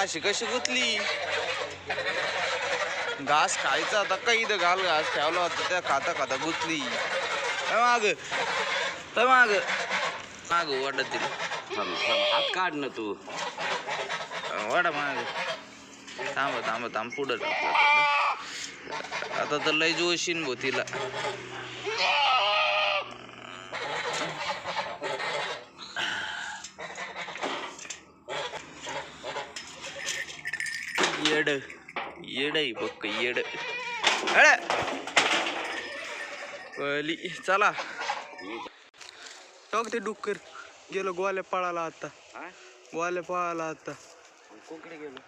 अशी कशी गुतली? घास खायचा आता काही इथं घाल घास ठेवला होता त्या खाता खाता गुतली. काय माग तर माग. माग वाटत तिला थांब, थांब, हात काढ ना तू. वाडा माग. थांब थांब थांब पुढं. आता तर लय जोशीन भो तिला. येड येड आहे बघ येड अरे पली चला टोक ते डुक्कर गेलो गोवाल्या पळाला आता? गोवाल्या पळाला आता कोकडे गेलो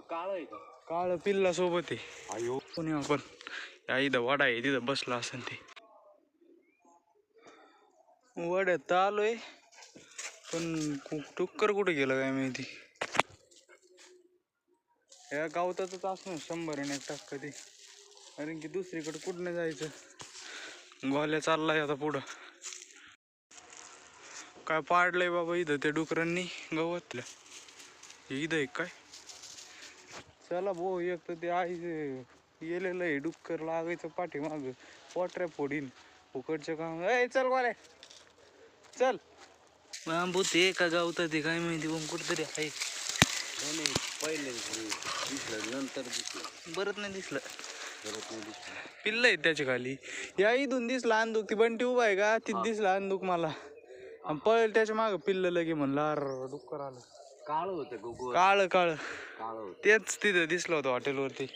काळ आहे का काळ पिल्ला सोबत आहे अयो कोणी आपण या इथं वाडा आहे तिथं बसला असेल ते वड्यात आलोय पण टुक्कर कुठे गेलं काय माहिती या गावताच असणार शंभर आणि एक टक्का ते कारण की दुसरीकडे कुठं नाही जायचं? गोल्या चाललाय आता पुढं. काय पाडलंय बाबा इथं त्या डुकरांनी गवतलं? हे इथं आहे काय? चला भाऊ एक तर ते आई गेलेलं आहे डुक्कर लागायचं पाठीमाग. पोटऱ्या फोडीन. फुकटचं काम ए चल गोले चल. बांबू ते का गावतं ते काय माहिती पण कुठतरी आहे. नाही. पहिले दिसलं. नंतर दिसलं. बरंच नाही दिसलं. परत नाही दिसलं. पिल्ल आहे त्याच्याखाली. या इथून दिसला अंदूक. ती बंटी उभा आहे का? ती दिसला अंदूक मला. आणि पळेल त्याच्या माग पिल्ल लगे म्हणलं. अर डुक्कर आलं. काळ होतं गोगो काळ काळ. काळ होतं. तेच तिथं दिसलं होतं हॉटेलवरती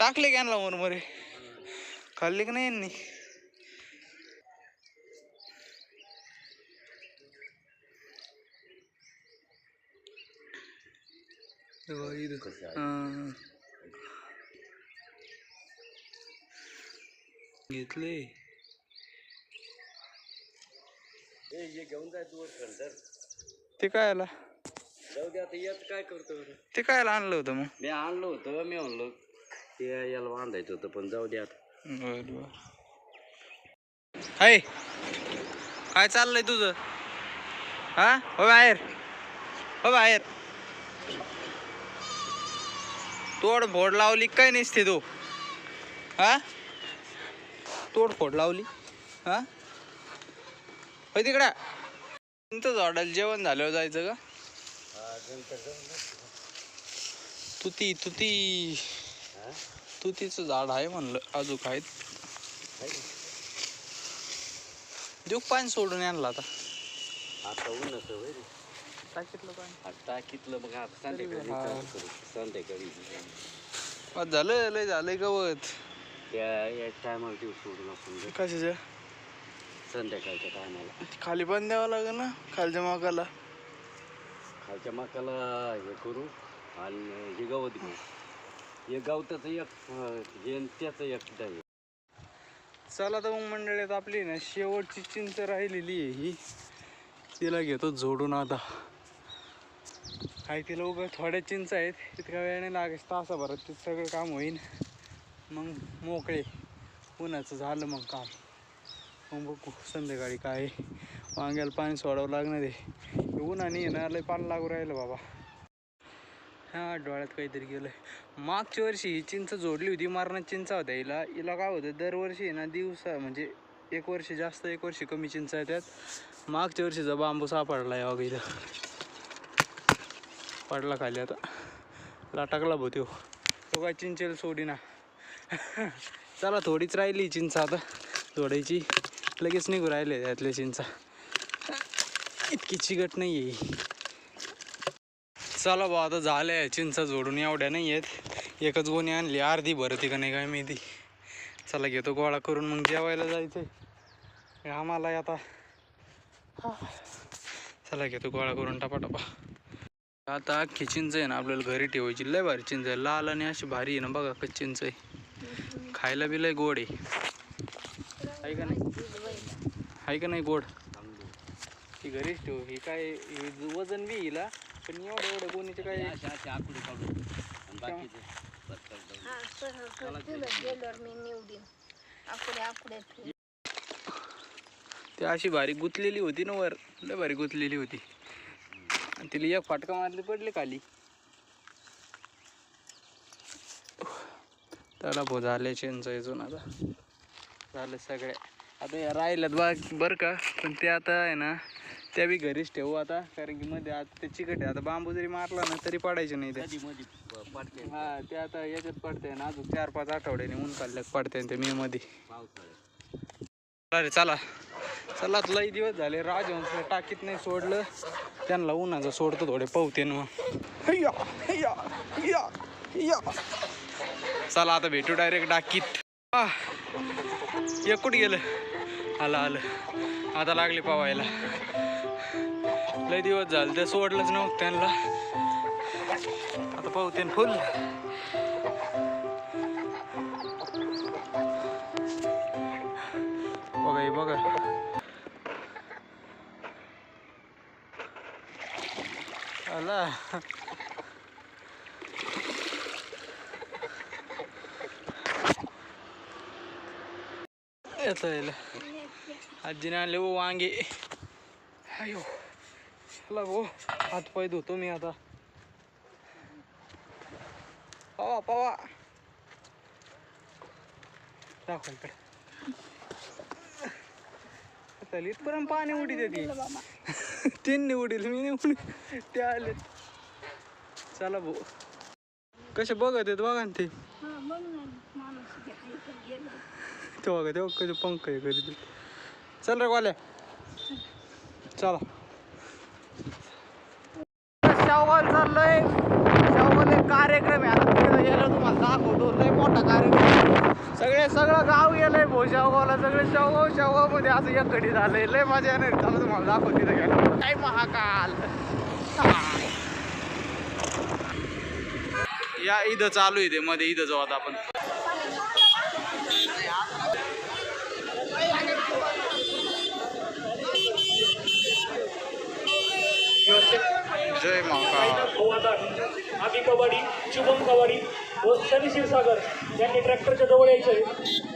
टाकले कॅनला वर मरे. खाल्ले का नाही यांनी? हां. घेतले तू काय आला जाऊ दे आता यात काय करतो? ते काय आणलं होतं मग मी आणलं होतं मी म्हणलं ते याला बांधायचं होतं पण जाऊ दे आता बर बर हाय काय चाललंय तुझं हा हो बाहेर हो बाहेर तोड फोड लावली काय नसते तू हा? तोड फोड लावली? हा? होय तिकडा. तुमचं झाडाला जेवण झाल्यावर जायचं का? तुती तुती. तुतीचं झाड आहे म्हणलं अजून आहेत. देऊ पाणी सोडून आणला आता? टाकीतलं पाणी. आता टाकीतलं मग आता संध्याकाळी करू? संध्याकाळी. बस झालं लय झालंय गवत. त्या या टायमाला देऊ सोडून आपण जर कशाच्या संध्याकाळच्या टायमाला खाली पण द्यावं लागेल ना खालच्या मागाला खालच्या मकाला हे करू आणि हे गवत घेऊ. हे गवताचं एक अं, हे आणि त्याचं एक आहे चला तर मग मंडळीत आपली ना शेवटची चिंच राहिलेली आहे ही. तिला घेतो जोडून आता. काय तिला उभं थोड्या चिंच आहेत. इतका वेळाने लागेल तासाभरात ते सगळं काम होईल मग मोकळे. उन्हाचं झालं मग काम. मग बघू संध्याकाळी काय? वांग्याला पाणी सोडावं लागणार आहे. उन्हाने आहे ना लय पाणी लागू राहिलं बाबा. हा डोळ्यात काहीतरी गेलं मागच्या वर्षी ही चिंच जोडली होती मारणात चिंचा होत्या हिला हिला काय होतं दरवर्षी आहे ना दिवसा म्हणजे एक वर्ष जास्त एक वर्ष कमी चिंचा येतात मागच्या वर्षीचा बांबू सापडला आहे या इथं. पडला खाली आता. लाटाकला भो त्यो तो काय चिंचेल सोडी ना चला थोडीच राहिली चिंचा आता. थोडीची. लगेच निघू राहिले त्यातल्या चिंचा. इतकी चिकट नाही आहे चला भाऊ आता झाल्या चिंचा जोडून. एवढ्या नाही आहेत. एकच गोणी आणली. अर्धी भरती का नाही काय माहिती. चला घेतो गोळा करून. मग जेवायला जायचं आम्हाला आता. चला घेतो गोळा करून टपा टपा आता अख्खी चिंच आहे ना आपल्याला घरी ठेवायची. लय भारी चिंच आहे. लाल आणि अशी भारी आहे ना बघा कच्ची चिंच आहे. खायला बी लय गोड आहे. आहे का नाही? आहे का नाही गोड? ही घरीच ठेव. ही काय वजन बी हिला पण एवढं एवढं कोणीचे काय? आकडे बाकीचे. हा ती अशी भारी गुतलेली होती ना वर. लय भारी गुतलेली होती. तिला एक फाटका मारली पडली खाली. त्याला भो झाले चेंज इथून आता. झालं सगळे. आता या राहिल्यात बा बरं का. पण ते आता आहे ना त्या बी घरीच ठेवू आता. कारण की मध्ये आता ते चिकट आहे. आता बांबू जरी मारला ना तरी पडायचे नाही ते. कधी मध्ये पडते? हा ते आता याच्यात पडते ना. अजून चार पाच आठवड्याने ऊन काढल्यात पडते ते मे मध्ये. अरे चला. चला आता लई दिवस झाले राजहंस टाकीत नाही सोडलं. त्यांना उन्हाचं सोडतो थोडे पावते ना. चला आता भेटू डायरेक्ट टाकीत आह, एक कुठं गेलं? आलं आलं. आता लागले पावायला. लय दिवस झाले ते सोडलंच नव्हतं त्यांना. आता पावते फुल. बघा बघा. आला येतो यायला आजीने आणले वो वांगे अयो चला भाऊ हात पाय धुतो मी आता चल इथपर्यंत पाणी उडी देते तीन उडील मी नाही उडी ते आले. चला भाऊ. कसे बघत आहेत बघा ना ते. बघा ते कसे पंख आहे कधी चल रे गोल्या. चला. चाललोय. शावगाव एक कार्यक्रम आहे. आता तिकडे गेलो तुम्हाला दाखवतो. लय मोठा कार्यक्रम सगळे सगळं गाव गेलंय भो शावगावला सगळे शावगाव शावगावमध्ये असं या कडी झालंय लय मजा येणार चला तुम्हाला दाखव तिथे गेलो. काय महाकाल. या इथं चालू आहे ते. मध्ये इथं जाऊ आता आपण. जय महाकाल गोवादार कबाडी शुभम कबाडी व शनी क्षीरसागर यांनी ट्रॅक्टरच्या जवळ यायचं आहे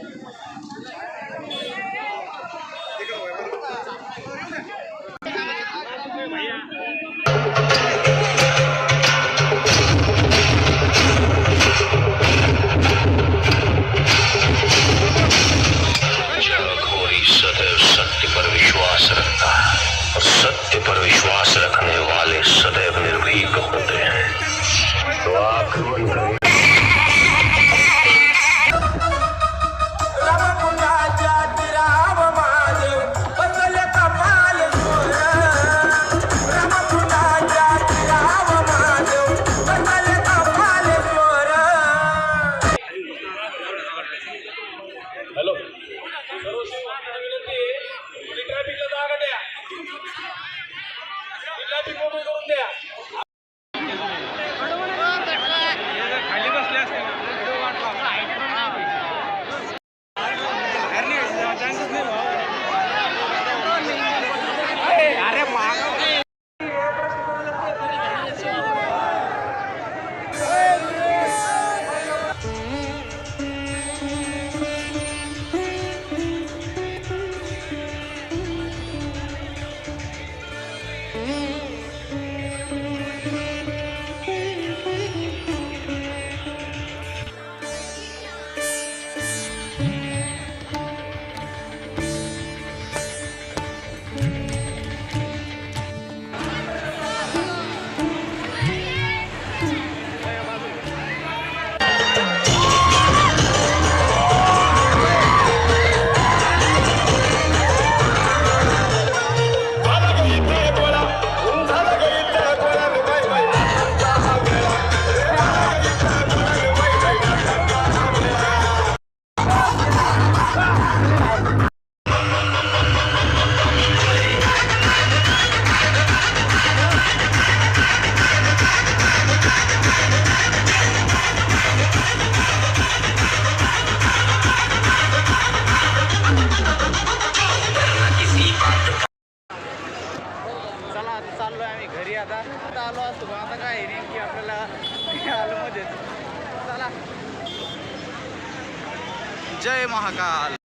आलो मध्ये चला जय महाकाल